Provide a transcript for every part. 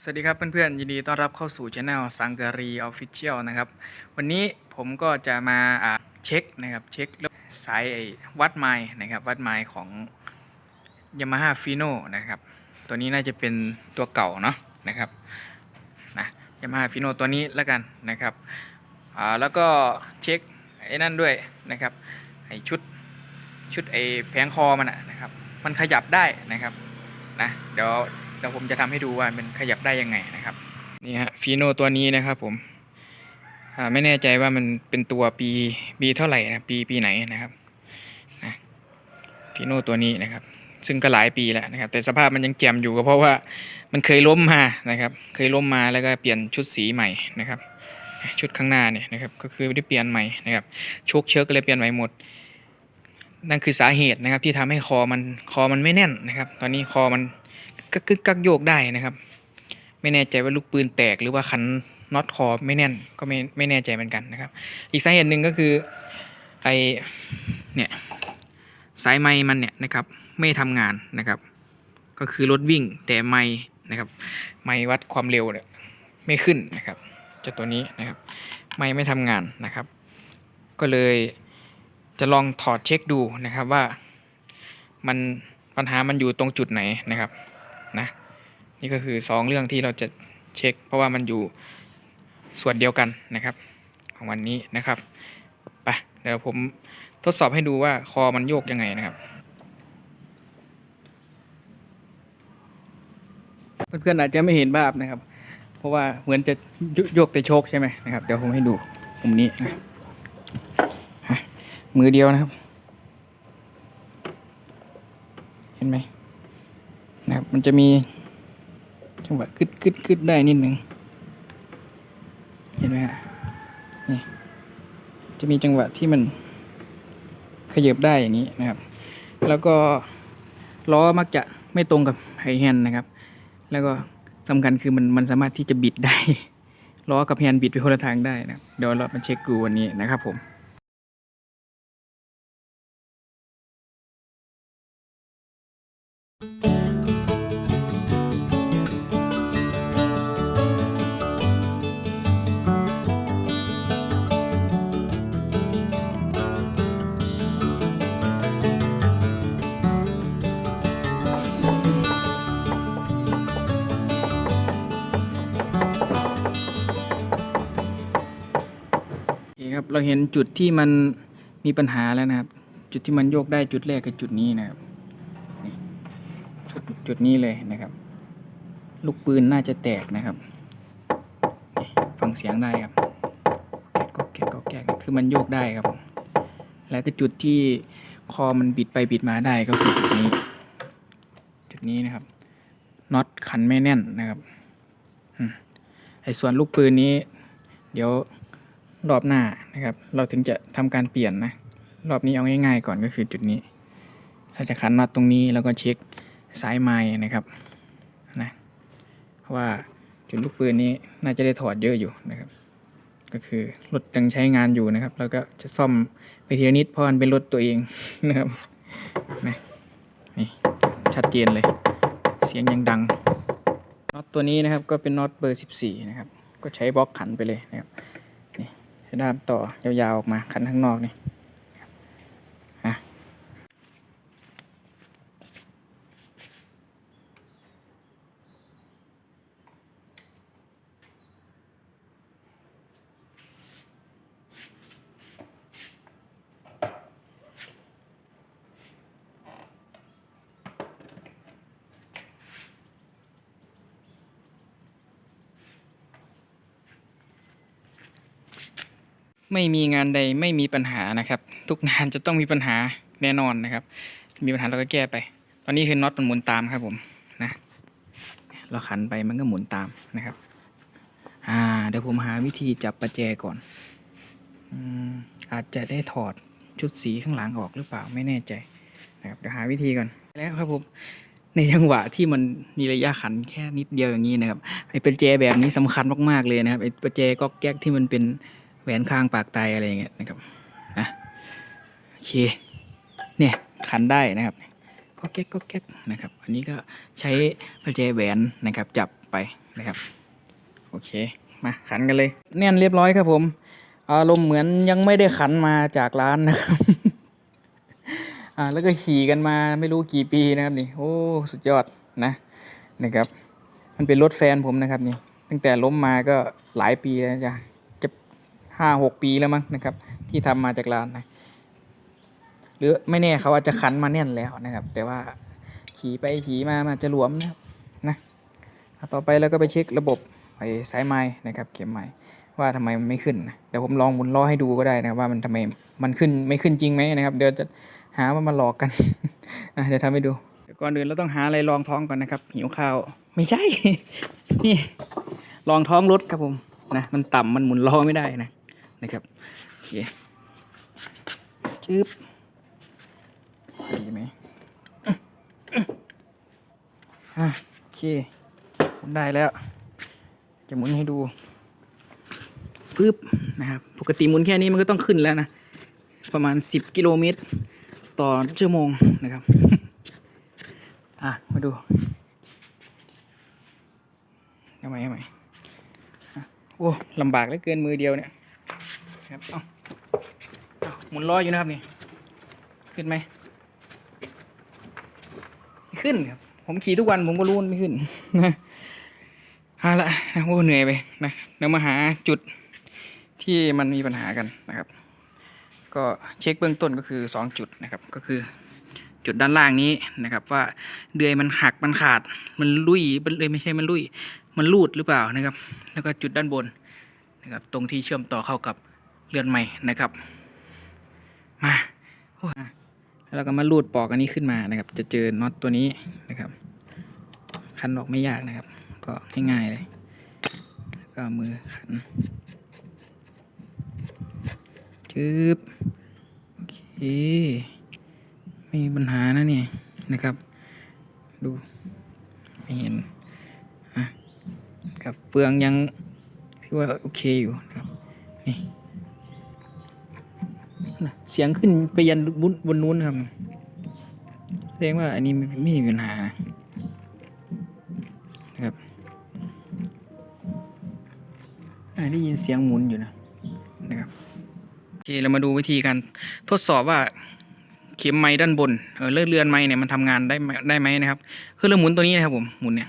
สวัสดีครับเพื่อนๆยินดีต้อนรับเข้าสู่ช anel สังการีออฟฟิเชียลนะครับ วันนี้ผมก็จะมาเช็คนะครับเช็คเรื่อสายวัดไมล์นะครับวัดไมล์ของ Yamaha Fino นะครับตัวนี้น่าจะเป็นตัวเก่าเนาะนะครับนะ Yamaha Fino ตัวนี้แล้วกันนะครับอ่าแล้วก็เช็คไอ้นั่นด้วยนะครับไอ้ชุดชุดไอ้แผงคอมันอะนะครับมันขยับได้นะครับนะเดี๋ยว เดี๋ยวผมจะทำให้ดูว่ามันขยับได้ยังไงนะครับนี่ฮะฟีโนตัวนี้นะครับผมไม่แน่ใจว่ามันเป็นตัวปีปีเท่าไหร่นะปีปีไหนนะครับนะฟีโนตัวนี้นะครับ ซึ่งก็หลายปีแล้วนะครับ แต่สภาพมันยังแจ่มอยู่ก็เพราะว่ามันเคยล้มมานะครับ เคยล้มมาแล้วก็เปลี่ยนชุดสีใหม่นะครับ ชุดข้างหน้าเนี่ยนะครับก็คือได้เปลี่ยนใหม่นะครับชคเชิร์กก็เลยเปลี่ยนใหม่หมดนั่นคือสาเหตุนะครับที่ทำให้คอมันคอมันไม่แน่นนะครับ ตอนนี้คอมัน ก็กึกกักโยกได้นะครับ ไม่แน่ใจว่าลูกปืนแตกหรือว่าคันน็อตคอไม่แน่นก็ไม่ไม่แน่ใจเหมือนกันนะครับ อีกสาเหตุหนึ่งก็คือไอเนี่ยสายไม้มันเนี่ยนะครับไม่ทำงานนะครับ ก็คือรถวิ่งแต่ไม้นะครับ ไม้วัดความเร็วเนี่ยไม่ขึ้นนะครับจะตัวนี้นะครับ ไม้ไม่ทำงานนะครับ ก็เลยจะลองถอดเช็คดูนะครับว่ามันปัญหามันอยู่ตรงจุดไหนนะครับ นี่ก็คือ 2 เรื่องที่เราจะเช็ค เพราะว่ามันอยู่ส่วนเดียวกันนะครับ ของวันนี้นะครับไปเดี๋ยวผมทดสอบให้ดูว่าคอมันโยกยังไงนะครับ เพื่อนๆอาจจะไม่เห็นภาพนะครับ เพราะว่าเหมือนจะโยกแต่โชคใช่ไหมนะครับเดี๋ยวผมให้ดูมุมนี้นะมือเดียวนะครับ เห็นไหมนะครับมันจะมี จังหวะกึดกึดกึดได้นิดหนึ่งเห็นไหมฮะ นี่ จะมีจังหวะที่มันขยับได้อย่างนี้นะครับ แล้วก็ล้อมักจะไม่ตรงกับไฮแฮนด์นะครับ แล้วก็สำคัญคือมันมันสามารถที่จะบิดได้ล้อกับแฮนบิดไปคนละทางได้นะครับเดี๋ยวเรามาเช็คดูวันนี้นะครับผม เราเห็นจุดที่มันมีปัญหาแล้วนะครับ จุดที่มันโยกได้จุดแรกคือจุดนี้นะครับ จุดนี้เลยนะครับ ลูกปืนน่าจะแตกนะครับ ฟังเสียงได้ครับก็แกกก็แกกคือมันโยกได้ครับ แล้วก็จุดที่คอมันบิดไปบิดมาได้ก็คือจุดนี้ จุดนี้นะครับน็อตขันไม่แน่นนะครับไอ้ส่วนลูกปืนนี้ เดี๋ยว รอบหน้านะครับ เราถึงจะทำการเปลี่ยนนะ รอบนี้เอาง่ายๆก่อนก็คือจุดนี้ถ้าจะขันน็อตตรงนี้แล้วก็เช็คสายไม้นะครับนะเพราะว่าจุดลูกปืนนี้น่าจะได้ถอดเยอะอยู่นะครับ ก็คือรถยังใช้งานอยู่นะครับ แล้วก็จะซ่อมไปทีละนิดเพราะมันเป็นรถตัวเองนะครับนะนี่ชัดเจนเลย เสียงยังดังน็อตตัวนี้นะครับก็เป็นน็อตเบอร์ 14 นะครับ ก็ใช้บล็อกขันไปเลยนะครับ ด้ามต่อยาวๆออกมาขันข้างนอกนี่ ไม่มีงานใดไม่มีปัญหานะครับ ทุกงานจะต้องมีปัญหาแน่นอนนะครับ มีปัญหาเราก็แก้ไป ตอนนี้คือน็อตมันหมุนตามครับผมนะเราขันไปมันก็หมุนตามนะครับ อ่าเดี๋ยวผมหาวิธีจับประแจก่อนอืมอาจจะได้ถอดชุดสีข้างหลังออกหรือเปล่าไม่แน่ใจนะครับเดี๋ยวหาวิธีก่อนแล้วครับผมในจังหวะที่มันมีระยะขันแค่นิดเดียวอย่างนี้นะครับไอ้ประแจแบบนี้สำคัญมากๆเลยนะครับไอ้ประแจก๊อกแก๊กที่มันเป็น แหวนข้างปากไตอะไรอย่างเงี้ยนะครับนะโอเคเนี่ยขันได้นะครับก็แก๊กก็แก๊กนะครับ อันนี้ก็ใช้ประแจแหวนนะครับ จับไปนะครับ โอเค มาขันกันเลย แน่นเรียบร้อยครับผม อารมณ์เหมือนยังไม่ได้ขันมาจากร้านนะครับอ่าแล้วก็ขี่กันมาไม่รู้กี่ปีนะครับนี่ โอ้สุดยอดนะนะครับ มันเป็นรถแฟนผมนะครับนี่ ตั้งแต่ล้มมาก็หลายปีแล้วจ้ะจะ ห้าหกปีแล้วมั้งนะครับ ที่ทำมาจากร้านนะหรือไม่แน่เขาอาจจะขันมาแน่นแล้วนะครับ แต่ว่าขี่ไปขี่มามันอาจจะหลวมนะครับนะต่อไปเราก็ไปเช็คระบบไอ้สายไม้นะครับ เข็มไม้ว่าทำไมมันไม่ขึ้นนะเดี๋ยวผมลองหมุนล้อให้ดูก็ได้นะครับว่ามันทำไมมันขึ้นไม่ขึ้นจริงไหมนะครับ เดี๋ยวจะหาว่ามาหลอกกันอะเดี๋ยวทำให้ดูก่อนอื่นเราต้องหาอะไรรองท้องก่อนนะครับ หิวข้าวไม่ใช่ นี่รองท้องรถครับผมนะมันต่ำมันหมุนล้อไม่ได้นะ นะครับโอเคจึ๊บดีไหมอะโอเคหมุนได้แล้ว จะหมุนให้ดูปึ๊บนะครับปกติหมุนแค่นี้มันก็ต้องขึ้นแล้วนะ ประมาณ 10 กิโลเมตร ต่อชั่วโมงนะครับ อะ มาดูทำไมทำไมอะโอ้ลำบากเหลือเกินมือเดียวเนี่ย ครับเอาเอาหมุนล้ออยู่นะครับนี่ ขึ้นไหมขึ้นครับ ผมขี่ทุกวันผมก็รู้มันไม่ขึ้นนะเอาละโอ้เหนื่อยไปนะเดี๋ยวมาหาจุดที่มันมีปัญหากันนะครับ ก็เช็คเบื้องต้นก็คือ 2 จุดนะครับ ก็คือจุดด้านล่างนี้นะครับว่าเดือยมันหักมันขาดมันลุยมันเลยไม่ใช่มันลุย มันรูดหรือเปล่านะครับ แล้วก็จุดด้านบนนะครับตรงที่เชื่อมต่อเข้ากับ เรือนใหม่นะครับ มาโอ้ยแล้วก็มาลูดปอกอันนี้ขึ้นมานะครับ จะเจอน็อตตัวนี้นะครับ คันออกไม่ยากนะครับ ก็ง่ายๆเลยแล้วก็มือขันจึ๊บโอเคไม่มีปัญหานะเนี่ยนะครับ ดูไม่เห็นอะครับเปลืองยังคือว่าโอเคอยู่นะครับนี่ นะเสียงขึ้นไปยันบนบนนู้นครับแสดงว่าอันนี้ไม่มีปัญหานะครับอ่าได้ยินเสียงหมุนอยู่นะนะครับโอเคเรามาดูวิธีการทดสอบว่าเข็มไม้ด้านบนเออเลื่อนเรือนไม้เนี่ยมันทำงานได้ไหมได้ไหมนะครับคือเราหมุนตัวนี้นะครับผมหมุนเนี่ย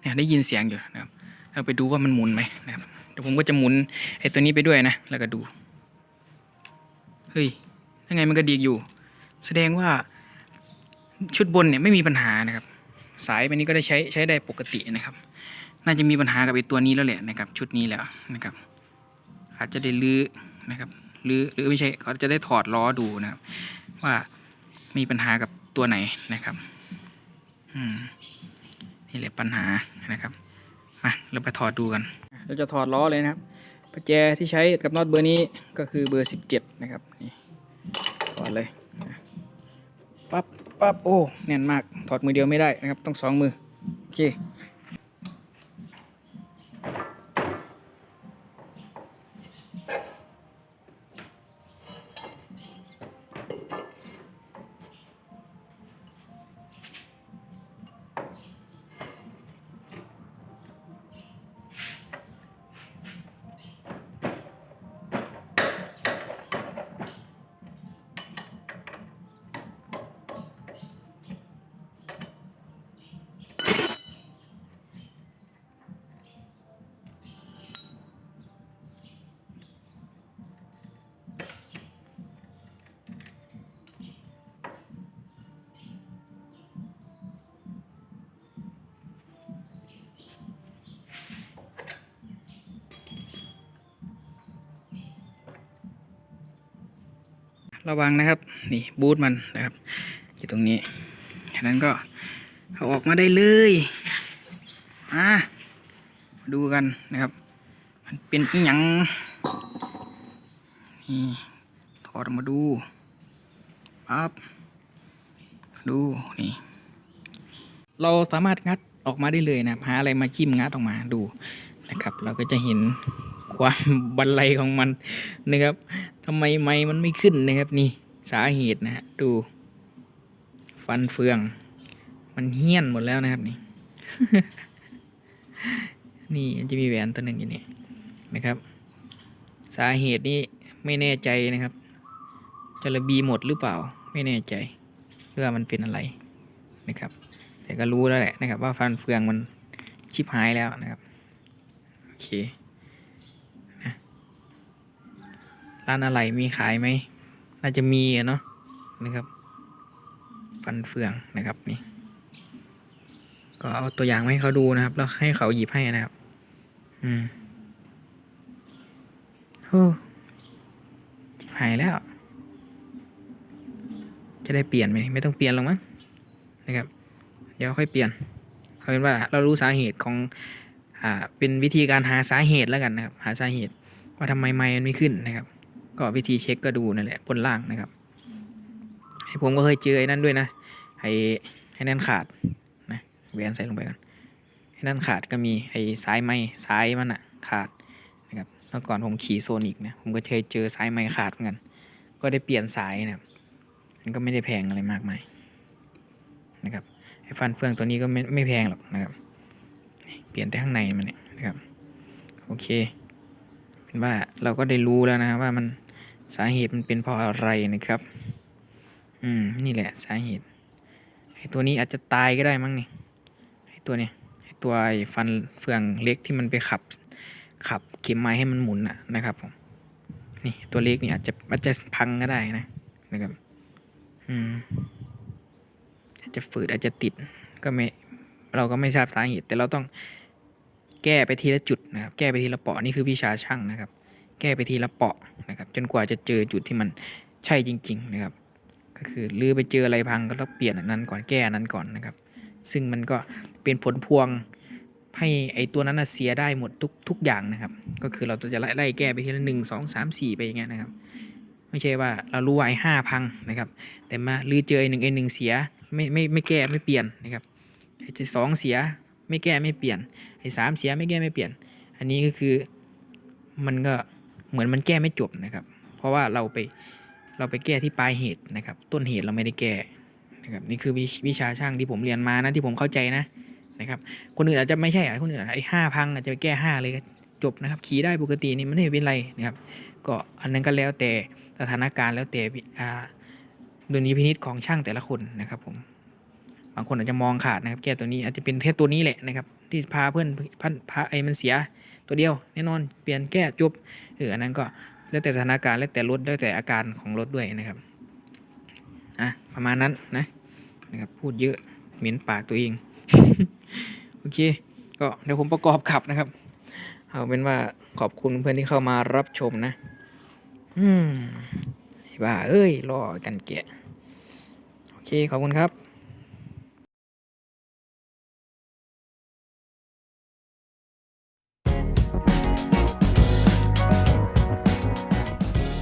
เนี่ยได้ยินเสียงอยู่นะครับเราไปดูว่ามันหมุนไหมนะครับเดี๋ยวผมก็จะหมุนไอ้ตัวนี้ไปด้วยนะแล้วก็ดู เฮ้ยยังไงมันก็ดีอยู่ แสดงว่าชุดบนเนี่ยไม่มีปัญหานะครับ สายไปนี้ก็ได้ใช้ใช้ได้ปกตินะครับ น่าจะมีปัญหากับไอตัวนี้แล้วแหละนะครับ ชุดนี้แล้วนะครับ อาจจะได้ลื้อนะครับลื้อหรือไม่ใช่เขาจะได้ถอดล้อดูนะครับ ว่ามีปัญหากับตัวไหนนะครับอืมนี่แหละปัญหานะครับมาเราไปถอดดูกัน เราจะถอดล้อเลยนะครับ ประแจที่ใช้กับน็อตเบอร์นี้ก็คือเบอร์ 17 นะครับนี่ถอดเลยปั๊บปั๊บโอ้แน่นมากถอดมือเดียวไม่ได้นะครับ ต้องสองมือ โอเค ระวังนะครับ นี่บูทมันนะครับ อยู่ตรงนี้ฉะนั้นก็เอาออกมาได้เลยอะมาดูกันนะครับ มันเป็นอีหยังนี่ถอดมาดูปั๊บดูนี่เราสามารถงัดออกมาได้เลยนะหาอะไรมาจิ้มงัดออกมาดูนะครับ เราก็จะเห็นความบันไลของมันนะครับ ทำไมไม้มันไม่ขึ้นนะครับนี่สาเหตุนะฮะดู ฟันเฟือง มันเหี้ยนหมดแล้วนะครับนี่ นี่จะมีแหวนตัวหนึ่งอยู่นี่นะครับ สาเหตุนี้ไม่แน่ใจนะครับจะระบีหมดหรือเปล่าไม่แน่ใจหรือว่ามันเป็นอะไรนะครับ แต่ก็รู้แล้วแหละนะครับ ว่าฟันเฟืองมันชิบหายแล้วนะครับโอเคนะ ร้านอะไรมีขายไหม น่าจะมีอะเนาะนะครับ ฟันเฟืองนะครับนี่ ก็เอาตัวอย่างมาให้เขาดูนะครับ แล้วให้เขาหยิบให้นะครับ อืมโอ้หายแล้ว จะได้เปลี่ยนไหมไม่ต้องเปลี่ยนหรอกมั้งนะครับ เดี๋ยวค่อยเปลี่ยนเอาเป็นว่าเรารู้สาเหตุของอ่าเป็นวิธีการหาสาเหตุแล้วกันนะครับ หาสาเหตุว่าทำไมไม้มันไม่ขึ้นนะครับ ก็วิธีเช็คก็ดูนั่นแหละบนล่างนะครับไอ้ผมก็เคยเจอไอ้นั่นด้วยนะไอ้ไอ้นั่นขาดนะแหวนใส่ลงไปก่อนไอ้นั่นขาดก็มีไอ้สายไม้สายมันอะขาดนะครับเมื่อก่อนผมขี่โซนิกนะผมก็เคยเจอสายไม้ขาดเหมือนกันก็ได้เปลี่ยนสายนะครับมันก็ไม่ได้แพงอะไรมากมายนะครับไอ้ฟันเฟืองตัวนี้ก็ไม่ไม่แพงหรอกนะครับเปลี่ยนแต่ข้างในมันเนี่ยนะครับโอเคเป็นว่าเราก็ได้รู้แล้วนะครับว่ามัน สาเหตุมันเป็นเพราะอะไรนะครับ อืม นี่แหละสาเหตุไอ้ตัวนี้อาจจะตายก็ได้มั้งนี่ไอ้ตัวเนี้ยไอตัวไอ้ฟันเฟืองเล็กที่มันไปขับ ขับเข็มไม้ให้มันหมุนอะนะครับผมนี่ตัวเล็กนี่อาจจะอาจจะพังก็ได้นะนะครับ อืมอาจจะฝืดอาจจะติดก็ไม่เราก็ไม่ทราบสาเหตุ แต่เราต้องแก้ไปทีละจุดนะครับ แก้ไปทีละเปาะนี่คือวิชาช่างนะครับ แก้ไปทีละเปาะนะครับ จนกว่าจะเจอจุดที่มันใช่จริง ๆ นะครับ ก็คือลือไปเจออะไรพังก็ต้องเปลี่ยนอันนั้นก่อนแก้อันนั้นก่อนนะครับ ซึ่งมันก็เป็นผลพวงให้ไอตัวนั้นเสียได้หมดทุกทุกอย่างนะครับ ก็คือเราจะไล่ไล่แก้ไปทีละหนึ่งสองสามสี่ไปอย่างเงี้ยนะครับ ไม่ใช่ว่าเรารู้ว่าไอ้ห้าพังนะครับ แต่มาลือเจอไอ้หนึ่งไอหนึ่งเสียไม่ไม่ไม่แก้ไม่เปลี่ยนนะครับไอ้ที่สองเสียไม่แก้ไม่เปลี่ยนไอ้สามเสียไม่แก้ไม่เปลี่ยน อันนี้ก็คือมันก็ เหมือนมันแก้ไม่จบนะครับ เพราะว่าเราไปเราไปแก้ที่ปลายเหตุนะครับ ต้นเหตุเราไม่ได้แก้นะครับนี่คือวิวชาช่างที่ผมเรียนมานะที่ผมเข้าใจนะนะครับ คนอื่นอาจจะไม่ใช่อะคนอื่นไอ้ห้าพังอาจจะไปแก้ห้าเลยจบนะครับ ขี่ได้ปกตินี่มันไม่เป็นไรนะครับ ก็อันนั้นก็แล้วแต่สถานการณ์แล้วแต่อ่าดุลยพินิจของช่างแต่ละคนนะครับผมบางคนอาจจะมองขาดนะครับ แก้ตัวนี้อาจจะเป็นแค่ตัวนี้แหละนะครับ ที่พาเพื่อนพันพาไอ้มันเสีย ตัวเดียวแน่นอนเปลี่ยนแก้จบเอออันนั้นก็แล้วแต่สถานการณ์แล้วแต่รถแล้วแต่อาการของรถด้วยนะครับอะประมาณนั้นนะนะครับพูดเยอะเหม็นปากตัวเองโอเค ก็เดี๋ยวผมประกอบขับนะครับ เอาเป็นว่าขอบคุณเพื่อนที่เข้ามารับชมนะ อืมว่าเอ้ยรอกันแกะโอเคขอบคุณครับ